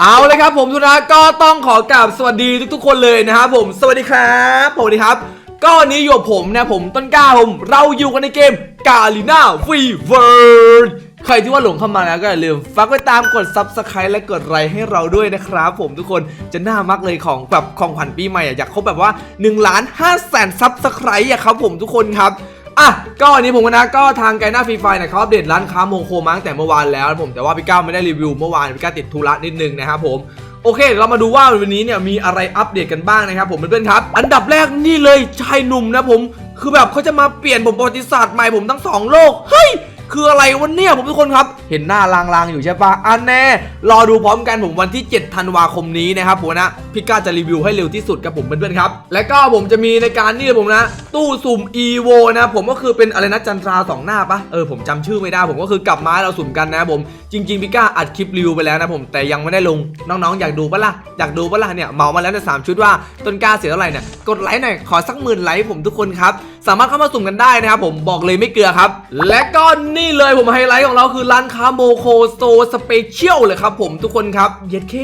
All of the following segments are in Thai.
เอาเลยครับผมทุกท่านก็ต้องขอกราบสวัสดีทุกๆคนเลยนะครับผมสวัสดีครับผมสวัสดีครับ ก็วันนี้อยู่กับผมนะผมต้นกล้าผมเราอยู่กันในเกมกาลิน่าฟีเวอร์ใครที่ว่าหลงเข้ามาแล้วก็อย่าลืมฝากไว้ตามกด Subscribe และกดไลค์ให้เราด้วยนะครับ ผมทุกคนจะน่ามักเลยของแบบของขวัญปีใหม่อะอยากครบแบบว่า1ล้าน5แสนซับสไครต์อะครับผมทุกคนครับ อะก็วันนี้ผมนะก็ทางไกน่าฟรีไฟเนี่ยเขาอัปเดตร้านค้าโมโคมั้งแต่เมื่อวานแล้วนะผมแต่ว่าพี่ก้าวไม่ได้รีวิวเมื่อวานพี่ก้าวติดธุระนิดนึงนะครับผมโอเคเดี๋ยวเรามาดูว่าวันนี้เนี่ยมีอะไรอัปเดตกันบ้างนะครับผมเพื่อนๆครับ อันดับแรกนี่เลยชายหนุ่มนะผม คือแบบเขาจะมาเปลี่ยนผมประวัติศาสตร์ใหม่ผมทั้งสองโลกเฮ้ย คืออะไรวันเนี้ยผมทุกคนครับ เห็นหน้าลางๆอยู่ใช่ปะอันแน่ รอดูพร้อมกันผมวันที่ 7 ธันวาคมนี้นะครับผมนะพี่ก้าจะรีวิวให้เร็วที่สุดกับผมเพื่อนๆครับ และก็ผมจะมีในการนี่ผมนะ ตู้สุ่ม EVO นะผมก็คือเป็นอะไรนะจันทราสองหน้าปะเออผมจำชื่อไม่ได้ ผมก็คือกลับมาให้เราสุ่มกันนะผมจริงๆพี่ก้าอัดคลิปรีวิวไปแล้วนะผมแต่ยังไม่ได้ลงน้องๆ อยากดูปะล่ะอยากดูปะล่ะเนี่ยเหมามาแล้วในสามชุดว่าต้นกล้าเสียเท่าไหร่เนี่ยกดไลค์หน่อยขอสักหมื่นไลค์ผมทุกคนครับสามารถเข้ามาสุ่มกันได้นะครับผมบอกเลยไม่เกลือครับ และก็นี่เลยผมไฮไลท์ของเราคือร้านค้าโมโคโซสเปเชียลเลยครับผมทุกคนครับเย็ดเค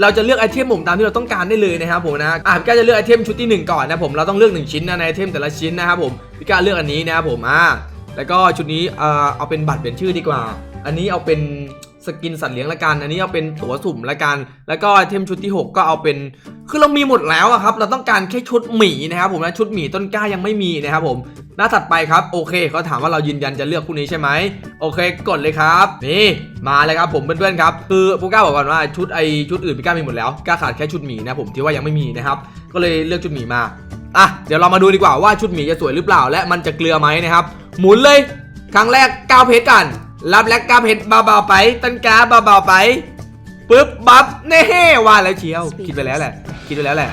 เราจะเลือกไอเทมผมตามที่เราต้องการได้เลยนะครับผมนะอะพี่ก้าจะเลือกไอเทมชุดที่หนึ่งก่อนนะผมเราต้องเลือกหนึ่งชิ้นนะในไอเทมแต่ละชิ้นนะครับผมพี่ก้าเลือกอันนี้นะครับผมอ่าแล้วก็ชุดนี้เอ่อเอาเป็นบัตรเป็นชื่อดีกว่า อันนี้เอาเป็น สกินสัตว์เลี้ยงละกัน อันนี้เอาเป็นตั๋วสุ่มละกัน แล้วก็ไอเทมชุดที่ 6 ก็เอาเป็น คือเรามีหมดแล้วอะครับ เราต้องการแค่ชุดหมีนะครับผมนะชุดหมีต้นกล้ายังไม่มีนะครับผม หน้าถัดไปครับ โอเคเขาถามว่าเรายืนยันจะเลือกคู่นี้ใช่ไหม โอเค กดเลยครับ นี่มาเลยครับผมเพื่อนๆครับ คือผู้กล้าบอกก่อนว่าชุดไอชุดอื่นพี่กล้ามีหมดแล้วกล้าขาดแค่ชุดหมีนะผมที่ว่ายังไม่มีนะครับ ก็เลยเลือกชุดหมีมา อะ เดี๋ยวเรามาดูดีกว่าว่าชุดหมีจะสวยหรือเปล่า และมันจะเกลือไหมนะครับ หมุนเลย ครั้งแรก9เพชรกัน รับแลก9เพชรเบาๆไปต้นกล้าเบาๆไปปึ๊บบับเน่ว่าแล้วเชียว คิดไปแล้วแหละ คิดไปแล้วแหละ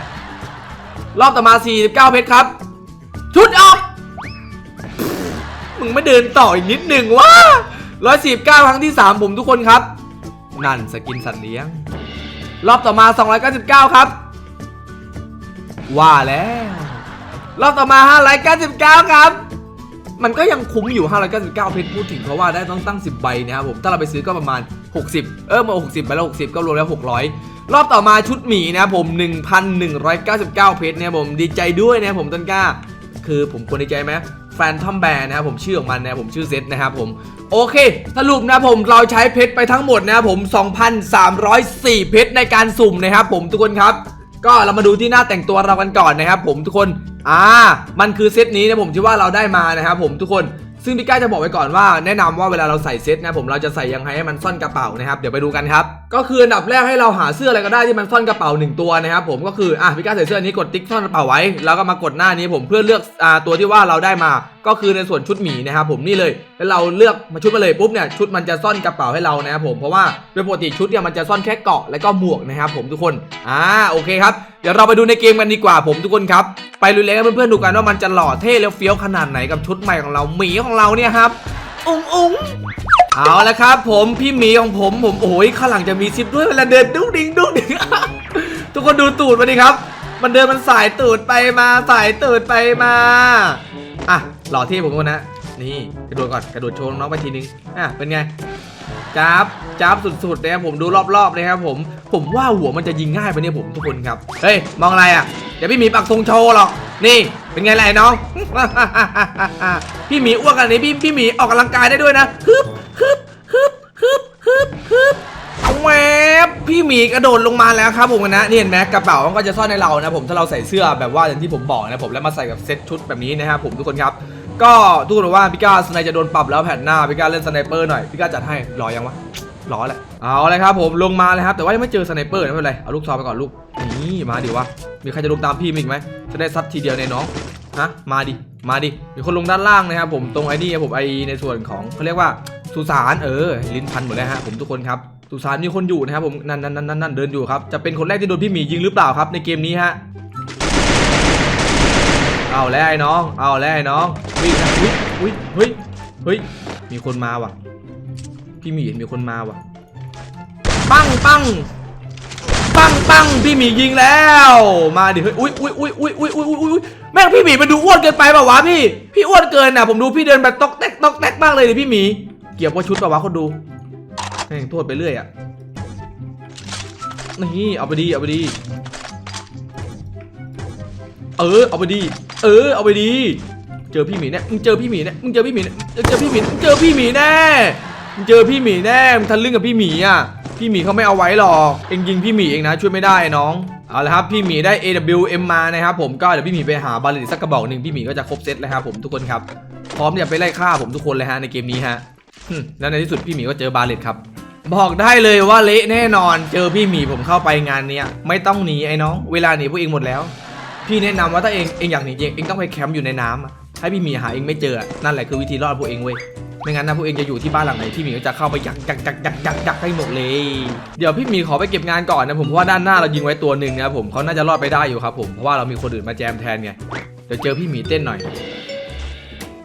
รอบต่อมา 49 เพชรครับ ชุดออก มึงไม่เดินต่ออีกนิดหนึ่งวะ149 ครั้งที่ 3 ผมทุกคนครับ นั่นสกินสัตว์เลี้ยง รอบต่อมา 299 ครับ ว่าแล้ว รอบต่อมา 599 ครับ มันก็ยังคุ้มอยู่ 599 เพชรพูดถึงเพราะว่าได้ต้องตั้ง 10 ใบนะครับผม ถ้าเราไปซื้อก็ประมาณ 60 เออมา60 ไปแล้ว 60 ก็รวมแล้ว 600 รอบต่อมาชุดหมีนะครับผม 1,199 เพชรเนี่ยผมดีใจด้วยนะผมต้นกล้า คือผมควรดีใจไหมแฟนทอมแบร์นะครับผมชื่อของมันนะครับผมชื่อเซตนะครับผมโอเค สรุปนะครับผมเราใช้เพชรไปทั้งหมดนะครับผม 2,304 เพชรในการสุ่มนะครับผมทุกคนครับ ก็เรามาดูที่หน้าแต่งตัวเรากันก่อนนะครับผมทุกคนอ่ามันคือเซตนี้นะผมที่ว่าเราได้มานะครับผมทุกคนซึ่งพี่ก้าจะบอกไว้ก่อนว่าแนะนำว่าเวลาเราใส่เซตนะผมเราจะใส่ยังไงให้มันซ่อนกระเป๋านะครับเดี๋ยวไปดูกันครับก็คืออันดับแรกให้เราหาเสื้ออะไรก็ได้ที่มันซ่อนกระเป๋าหนึ่งตัวนะครับผมก็คืออะพี่ก้าใส่เสื้อนี้กดติ๊กซ่อนกระเป๋าไว้แล้วก็มากดหน้านี้ผมเพื่อเลือกอ่าตัวที่ว่าเราได้มา ก็คือในส่วนชุดหมีนะครับผมนี่เลยแล้วเราเลือกมาชุดมาเลยปุ๊บเนี่ยชุดมันจะซ่อนกระเป๋าให้เรานะครับผมเพราะว่าโดยปกติชุดเนี่ยมันจะซ่อนแค่เกาะและก็หมวกนะครับผมทุกคนอ่าโอเคครับเดี๋ยวเราไปดูในเกมกันดีกว่าผมทุกคนครับไปลุยเลยกันเพื่อนๆดูกันว่ามันจะหล่อเท่แล้วเฟี้ยวขนาดไหนกับชุดใหม่ของเราหมีของเราเนี่ยครับอุ้งอุ้งเอาละครับ ผมพี่หมีของผมผมโอ้ยข้างหลังจะมีซิปด้วยเวลาเดินดุ้งดิงดุ้งดิงทุกคนดูตูดมาดิครับ มันเดินมันสายตูดไปมาสายตูดไปมาอะ หล่อเท่ผมคนนะ นี่กระโดดก่อนกระโดดโชว์น้องไปทีนึงอะเป็นไงจับจับสุดๆนะครับผมดูรอบๆเลยครับผม ผมว่าหัวมันจะยิงง่ายไปเนี่ยผมทุกคนครับ เฮ้ย มองอะไรอะเดี๋ยวพี่หมีปักธงโชว์หรอก นี่ เป็นไงล่ะไอ้น้อง พี่หมีอ้วกกันนี้พี่พี่หมีออกกำลังกายได้ด้วยนะฮึบฮึบฮึบฮึบฮึบฮึบแหวบพี่หมีกระโดดลงมาแล้วครับผมนะนี่เห็นไหมกระเป๋ามันก็จะซ่อนในเรานะผมถ้าเราใส่เสื้อแบบว่าอย่างที่ผมบอกนะผมแล้วมาใส่กับเซ็ตชุดแบบนี้นะครับผมทุกคนครับ ก็ทุกคนบอกว่าพี่ก้าสไนจะโดนปรับแล้วแผ่นหน้าพี่ก้าเล่นสไนเปอร์หน่อยพี่ก้าจัดให้รอยังวะรอแหละเอาเลยครับผมลงมาเลยครับแต่ว่ายังไม่เจอสไนเปอร์นะไม่เป็นไรเอาลูกซองไปก่อนลูกนี่มาดิวะมีใครจะลงตามพี่มีอีกไหมจะได้ซัดทีเดียวในน้องฮะมาดิมาดิมีคนลงด้านล่างนะครับผมตรงไอ้นี่ครับผมไอในส่วนของเขาเรียกว่าสุสานเออลิ้นพันหมดแล้วฮะผมทุกคนครับสุสานมีคนอยู่นะครับผมนั่นนั่นนั่นนั่นเดินอยู่ครับจะเป็นคนแรกที่โดนพี่หมียิงหรือเปล่าครับในเกมนี้ฮะ เอาแล้วไอ้น้อง เอาแล้วไอ้น้องวิ่งนะอุ้ยอุ้ยเฮ้ย เฮ้ย มีคนมาว่ะ พี่หมีเห็นมีคนมาว่ะ ปังปังปังปังพี่หมียิงแล้ว มาดิเฮ้ยอุ้ยอุ้ยอุ้ยอุ้ยอุ้ยอุ้ยอุ้ยอุ้ยแม่งพี่หมีมันดูอ้วนเกินไปเปล่าวะพี่ พี่อ้วนเกินอะผมดูพี่เดินแบบตอกแตกตอกแตกมากเลยดิพี่หมี เกี่ยวกับชุดป่าวะคนดูแม่งโทษไปเรื่อยอะนี่เอาไปดีเอาไปดี เออเอาไปดี เออเอาไปดี เจอพี่หมีแน่มึงเจอพี่หมีแน่มึงเจอพี่หมีแน่เจอพี่หมีมึงเจอพี่หมีแน่มึงเจอพี่หมีแน่มึงทะลึ่งกับพี่หมีอะพี่หมีเขาไม่เอาไว้หรอก เองยิงพี่หมีเองนะช่วยไม่ได้น้องเอาละครับพี่หมีได้ AWM มานะครับผมก็เดี๋ยวพี่หมีไปหาบาเลตสักกระบอกหนึ่งพี่หมีก็จะครบเซตแล้วครับผมทุกคนครับพร้อมที่จะไปไล่ฆ่าผมทุกคนเลยฮะในเกมนี้ฮะแล้วในที่สุดพี่หมีก็เจอบาเลตครับบอกได้เลยว่าเละแน่นอน เจอพี่หมีผมเข้าไปงานเนี้ยไม่ต้องหนีไอ้น้อง เวลาหนีพวกเองหมดแล้ว พี่แนะนำว่าถ้าเองเองอยากหนีจริงเองต้องไปแคมป์อยู่ในน้ำอะให้พี่หมีหาเองไม่เจอ นั่นแหละคือวิธีรอดพวกเองเว้ย ไม่งั้นนะพวกเองจะอยู่ที่บ้านหลังไหนพี่หมีก็จะเข้าไปยักยักยักยักยักยักให้หมดเลย เดี๋ยวพี่หมีขอไปเก็บงานก่อนนะผมเพราะว่าด้านหน้าเรายิงไว้ตัวหนึ่งนะผมเขาน่าจะรอดไปได้อยู่ครับผมเพราะว่าเรามีคนอื่นมาแจมแทนไง เดี๋ยวเจอพี่หมีเต้นหน่อย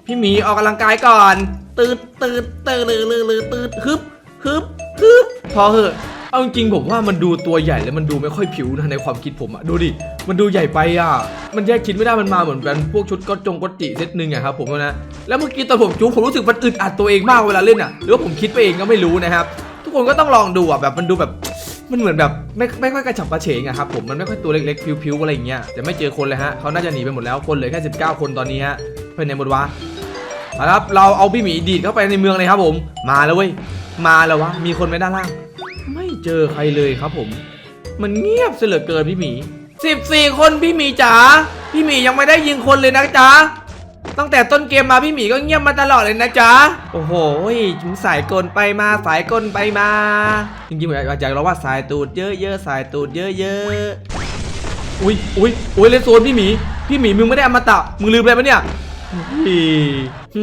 พี่หมีออกกำลังกายก่อน ตืดตืดตืดลือลือลือตืดฮึบฮึบฮึบพอเหอะ เอาจริงผมว่ามันดูตัวใหญ่แล้วมันดูไม่ค่อยผิวนะในความคิดผมอะดูดิ มันดูใหญ่ไปอะมันแยกชิ้นไม่ได้มันมาเหมือนเป็นพวกชุดก็จงก็จิเซตหนึ่งอะครับผมนะ แล้วเมื่อกี้ตอนผมจุ๊บผมรู้สึกมันอึดอัดตัวเองมากเวลาเล่นอะหรือว่าผมคิดไปเองก็ไม่รู้นะครับ ทุกคนก็ต้องลองดูอะแบบมันดูแบบมันเหมือนแบบไม่ไม่ค่อยกระฉับกระเฉงอะครับผมมันไม่ค่อยตัวเล็กๆพิวๆอะไรอย่างเงี้ยแต่ไม่เจอคนเลยฮะเขาน่าจะหนีไปหมดแล้วคนเหลือแค่ 19 คนตอนนี้ฮะไปไหนหมดวะเอาละครับเราเอาพี่หมีดีดเข้าไปในเมืองเลยครับผม มาแล้วเว้ยมาแล้ววะมีคนไหมด้านล่าง ไม่เจอใครเลยครับผม มันเงียบเสลือเกินพี่หมี 14 คนพี่หมีจ๋าพี่หมียังไม่ได้ยิงคนเลยนะจ๊ะตั้งแต่ต้นเกมมาพี่หมีก็เงียบมาตลอดเลยนะจ๊ะ โอ้โหถึงสายกลไปมาสายกลไปมา จริงๆผมอยากจะร้องว่าสายตูดเยอะๆสายตูดเยอะๆ อุ้ยอุ้ยอุ้ยเลนโซนพี่หมี พี่หมีมึงไม่ได้อมตะ มึงลืมอะไรปะเนี่ย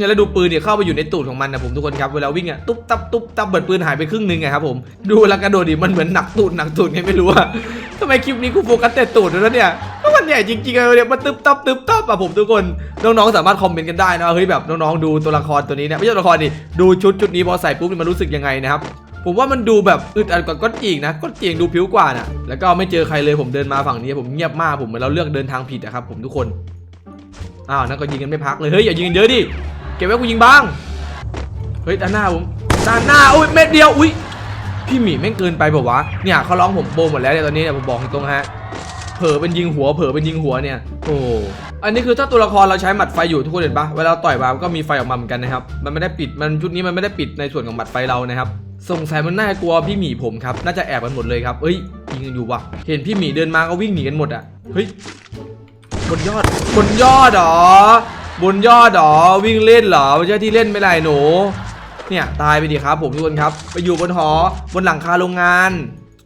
แล้วดูปืนเนี่ยเข้าไปอยู่ในตูดของมันนะผมทุกคนครับเวลาวิ่งอะตุ๊บตับตุ๊บตับเบิดปืนหายไปครึ่งหนึงไงครับผมดูแล้วกระโดดดิมันเหมือนหนักตูดหนักตูดไงไม่รู้อะทำไมคลิปนี้กูโฟกัสแต่ตูดแล้วเนี่ยมันใหญ่จริงๆเลยเนี่ยมันตึ๊บตับตึ๊บตับอะผมทุกคนน้องๆสามารถคอมเมนต์กันได้นะว่าเฮ้ยแบบน้องๆดูตัวละครตัวนี้เนี่ยไม่ใช่ตัวละครดิดูชุดชุดนี้พอใส่ปุ๊บมันรู้สึกยังไงนะครับผมว่ามันดูแบบอึดอัดกว่าก้อนจีกนะก้อนจีกดูผิวกว่านะแล้วก็ไม่เจอใครเลยผมเดินมาฝั่งนี้ผมเงียบมากผมเหมือนเราเลือกเดินทางผิดอะครับผมทุกคน อ้าวนั่นก็ยิงกันไม่พักเลย เฮ้ยอย่ายิงกันเยอะดิ เก็บไว้กูยิงบ้าง เฮ้ยด้านหน้าผม ด้านหน้าอุ้ยเม็ดเดียว อุ้ยพี่หมีแม่งเกินไปบอกว่าวะเนี่ยเขาร้องผมโบหมดแล้วเนี่ยตอนนี้เนี่ยผมบอกตรงฮะ เผลอเป็นยิงหัว เผลอเป็นยิงหัวเนี่ย โอ้อันนี้คือถ้าตัวละครเราใช้หมัดไฟอยู่ทุกคนเห็นปะเวลาต่อยมามันก็มีไฟออกมาเหมือนกันนะครับ มันไม่ได้ปิด มันชุดนี้มันไม่ได้ปิดในส่วนของหมัดไฟเรานะครับสงสัยมันน่ากลัวพี่หมีผมครับ น่าจะแอบกันหมดเลยครับเฮ้ยยิงกันอยู่วะเห็นพี่หมีเดินมาก็วิ่งหนีกันหมดอะ เฮ้ย บนยอดบนยอดเหรอบนยอดเหรอวิ่งเล่นเหรอไม่ใช่ที่เล่นไม่ไรหนู เนี่ยตายไปดิครับผมทุกคนครับ ไปอยู่บนหอบนหลังคาโรงงาน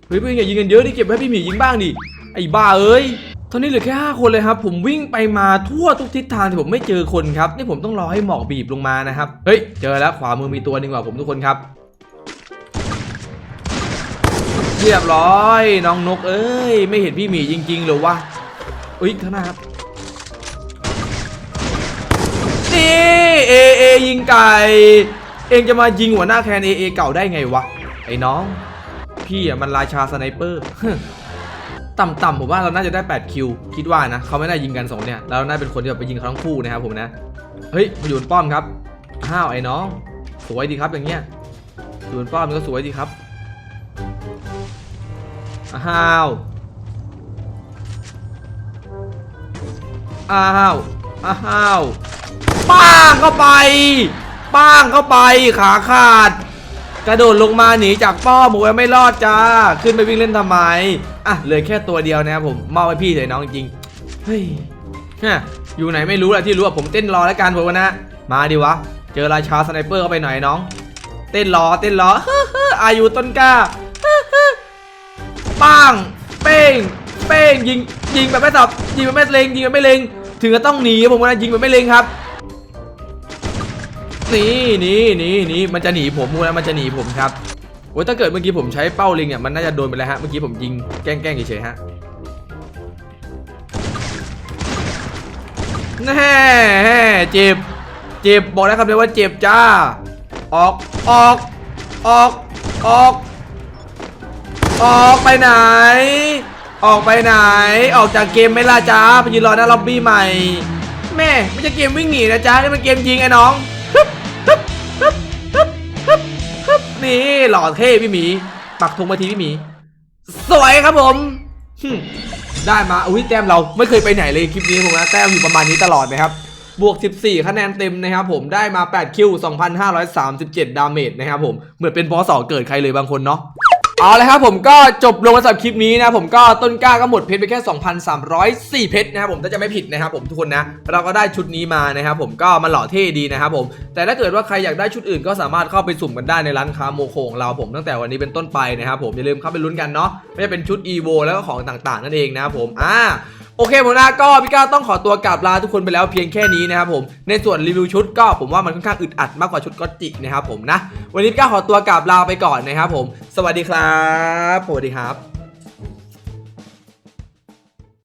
เฮ้ยเพื่อนอย่ายิงกันเยอะดิเก็บให้พี่หมียิงบ้างดิไอ้บ้าเอ้ยตอนนี้เหลือแค่5คนเลยครับ ผมวิ่งไปมาทั่วทุกทิศทางแต่ผมไม่เจอคนครับนี่ผมต้องรอให้หมอกบีบลงมานะครับเฮ้ยเจอแล้วขวามือมีตัวหนึ่งว่ะผมทุกคนครับเรียบร้อยน้องนกเอ้ย ไม่เห็นพี่หมีจริงๆหรอวะ อุ้ยข้างหน้าครับนี่เอเอยิงไก่ เองจะมายิงหัวหน้าแคนเอเอเก่าได้ไงวะ ไอ้น้อง พี่อะมันราชาสไนเปอร์ต่ำๆผมว่าเราน่าจะได้ 8 คิว คิดว่านะเขาไม่ได้ยิงกันสองเนี่ยเราน่าเป็นคนที่แบบไปยิงเขาทั้งคู่นะครับผมนะเฮ้ยมาอยู่บนป้อมครับอ้าวไอ้น้อง สวยดีครับอย่างเงี้ยอยู่บนป้อมก็สวยดีครับอ้าว อ้าวอ้าวป้างเข้าไป ป้างเข้าไปขาขาด กระโดดลงมาหนีจากป้อมโอ้ยไม่รอดจ้า ขึ้นไปวิ่งเล่นทำไมอะเหลือแค่ตัวเดียวนะครับผมมอบให้พี่เลยน้องจริงเฮ้ยฮะอยู่ไหนไม่รู้แหละที่รู้ว่าผมเต้นรอแล้วกันผมนะ มาดิวะ เจอราชาสไนเปอร์เข้าไปหน่อยน้อง เต้นรอเต้นรออายุต้นกล้าป้างเป้งเป้งยิงยิงแบบไม่สับยิงแบบไม่เล็งยิงแบบไม่เล็ง ถึงจะต้องหนีผมว่ายิงแบบไม่เล็งครับนี่นี่นี่นี่มันจะหนีผมมูนะมันจะหนีผมครับโอ้ยถ้าเกิดเมื่อกี้ผมใช้เป้าลิงเนี่ยมันน่าจะโดนไปแล้วฮะเมื่อกี้ผมยิงแกล้งแกล้งเฉยๆฮะแน่เจ็บเจ็บบอกแล้วครับเลยว่าเจ็บจ้า ออกออกออกออกออกไปไหน ออกไปไหน ออกจากเกมไหม่ล่ะจ้าไปยืนรอหน้าล็อบบี้ใหม่ แม่ไม่ใช่เกมวิ่งหนีนะจ๊ะนี่มันเกมยิงไอ้น้องฮึบฮึบฮึบฮึบฮึบฮึบนี่หล่อเท่พี่หมี ปักธงมาทีพี่หมี สวยครับผมหึ่มได้มา อุ้ยแต้มเราไม่เคยไปไหนเลยคลิปนี้ผมนะแต้มอยู่ประมาณนี้ตลอดนะครับ บวก 14 คะแนนเต็มนะครับผมได้มา 8 คิว 2,537 ดาเมจนะครับผม เหมือนเป็นพอสอเกิดใครเลยบางคนเนาะ เอาเลยครับผมก็จบลงมาสำหรับคลิปนี้นะผมก็ต้นกล้าก็หมดเพชรไปแค่ 2,304 เพชรนะครับผมถ้าจะไม่ผิดนะครับผมทุกคนนะ เราก็ได้ชุดนี้มานะครับผมก็มันหล่อเท่ดีนะครับผมแต่ถ้าเกิดว่าใครอยากได้ชุดอื่นก็สามารถเข้าไปสุ่มกันได้ในร้านค้าโมโคของเราผมตั้งแต่วันนี้เป็นต้นไปนะครับผมอย่าลืมเข้าไปลุ้นกันเนาะไม่ว่าจะเป็นชุดอีโวแล้วก็ของต่างๆนั่นเองนะครับผมอ่า โอเคผมนะก็พี่ก้าต้องขอตัวกลับลาทุกคนไปแล้วเพียงแค่นี้นะครับผมในส่วนรีวิวชุดก็ผมว่ามันค่อนข้างอึดอัดมากกว่าชุดก็จินะครับผมนะ วันนี้พี่ก้าขอตัวกลับลาไปก่อนนะครับผม สวัสดีครับสวัสดีครับ